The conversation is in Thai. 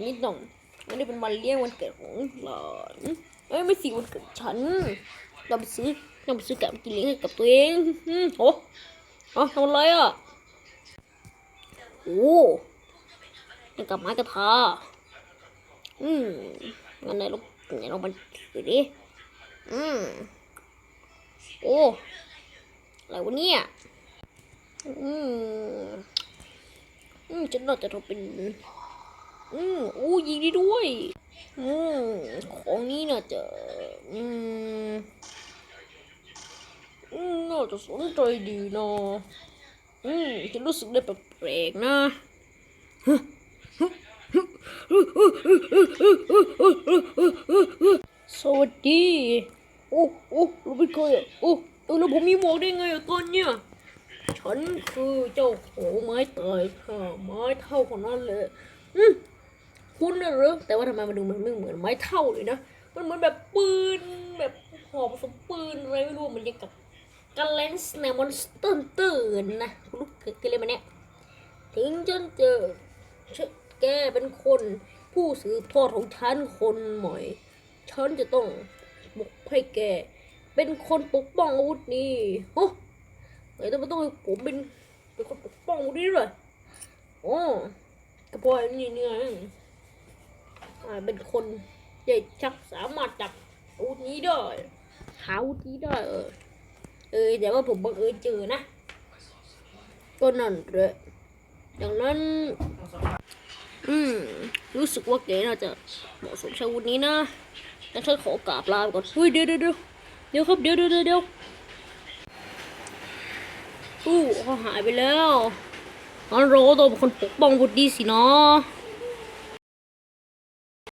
นี้ต้องไม่ได้เป็นวันเลี้ยงวันเกิดของหลานเอ้ยไม่สิวันเกิดฉันเราไปซื้อเราไปซื้อกับกินเลี้ยงให้กับตัวเองโอ้เอ๋อทำอะไรอะโอ้ยังกับไม้กระทาอืมงั้นไหนลองไหนลองมันถือดิอืมโอ้อะไรวะเนี่ยอืมอืมฉันน่าจะทำเป็น อืมอู้ยิงได้ด้วย อืมของนี้น่าจะอืมอืมน่าจะสนใจดีนะอืมฉันรู้สึกได้แปลกๆนะสวัสดีโอ้โอ้เราเป็นใครอะโอ้เออแล้วผมมีหมวกได้ไงอะตอนเนี้ยฉันคือเจ้าโหไม้ตายค่ะไม้เท่าคนนั้นเลยอืม คุณน่ะเหรอแต่ว่าทำไมมันดูมันไม่เหมือนไม้เท่าเลยนะ มันเหมือนแบบปืนแบบหอบผสมปืนอะไรไม่รู้มันยังกับกันเลนส์ในมอนสเตอร์เตอร์นะคุณรู้เคยเคยเล่นมาเนี่ยถึงจนเจอแกเป็นคนผู้สืบทอดของฉันคนใหม่ฉันจะต้องบุกให้แก เป็นคนปกป้องอาวุธนี้โอ้ยแต่ไม่ต้องให้ผมเป็นเป็นคนปกป้องดิเลยโอ้กระเพาะนี่เนี่ยาเป็นคนใหญ่ชักสามารถจับอาวุธนี้ได้หาอาวุธนี้ได้เออเออแต่ว่าผมบังเอิญเจอนะ ก็นั่นแหละดังนั้น อืม รู้สึกว่าแกน่าจะเหมาะสมใช้อาวุธนี้นะงั้นฉันขอกราบลาไปก่อนเฮ้ยเดี๋ยวเดี๋ยวเดี๋ยวเดี๋ยวครับเดี๋ยวเดี๋ยวเดี๋ยวอู้เขาหายไปแล้วงั้นเราก็ต้องเป็นคนปกป้องวุฒิสินะ